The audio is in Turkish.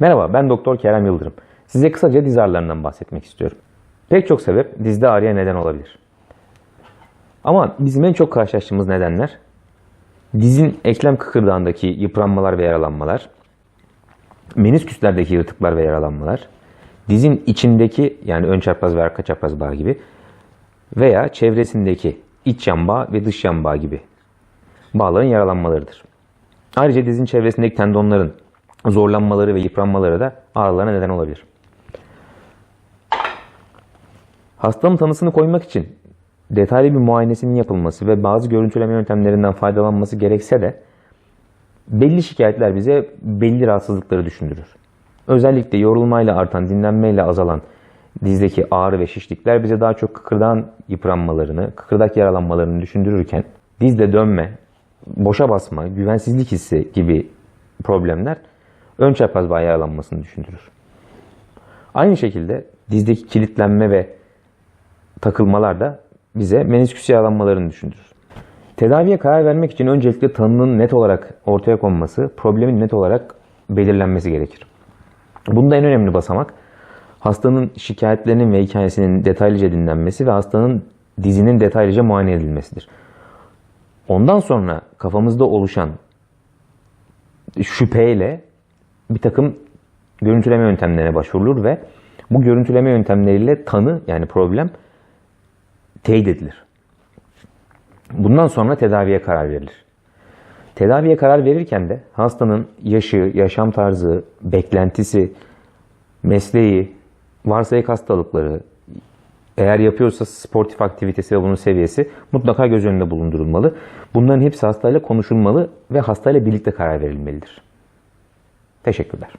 Merhaba, ben Doktor Kerem Yıldırım. Size kısaca diz ağrılarından bahsetmek istiyorum. Pek çok sebep dizde ağrıya neden olabilir. Ama bizim en çok karşılaştığımız nedenler dizin eklem kıkırdağındaki yıpranmalar ve yaralanmalar, menisküslerdeki yırtıklar ve yaralanmalar, dizin içindeki yani ön çapraz ve arka çapraz bağ gibi veya çevresindeki iç yan bağ ve dış yan bağ gibi bağların yaralanmalarıdır. Ayrıca dizin çevresindeki tendonların zorlanmaları ve yıpranmaları da ağrılarına neden olabilir. Hastanın tanısını koymak için detaylı bir muayenesinin yapılması ve bazı görüntüleme yöntemlerinden faydalanması gerekse de belli şikayetler bize belli rahatsızlıkları düşündürür. Özellikle yorulmayla artan, dinlenmeyle azalan dizdeki ağrı ve şişlikler bize daha çok kıkırdağın yıpranmalarını, kıkırdak yaralanmalarını düşündürürken dizde dönme, boşa basma, güvensizlik hissi gibi problemler ön çapraz bağ düşündürür. Aynı şekilde dizdeki kilitlenme ve takılmalar da bize menisküs yaralanmalarını düşündürür. Tedaviye karar vermek için öncelikle tanının net olarak ortaya konması, problemin net olarak belirlenmesi gerekir. Bunda en önemli basamak hastanın şikayetlerinin ve hikayesinin detaylıca dinlenmesi ve hastanın dizinin detaylıca muayene edilmesidir. Ondan sonra kafamızda oluşan şüpheyle bir takım görüntüleme yöntemlerine başvurulur ve bu görüntüleme yöntemleriyle tanı yani problem teyit edilir. Bundan sonra tedaviye karar verilir. Tedaviye karar verirken de hastanın yaşı, yaşam tarzı, beklentisi, mesleği, varsa ek hastalıkları, eğer yapıyorsa sportif aktivitesi ve bunun seviyesi mutlaka göz önünde bulundurulmalı. Bunların hepsi hastayla konuşulmalı ve hastayla birlikte karar verilmelidir. Teşekkürler.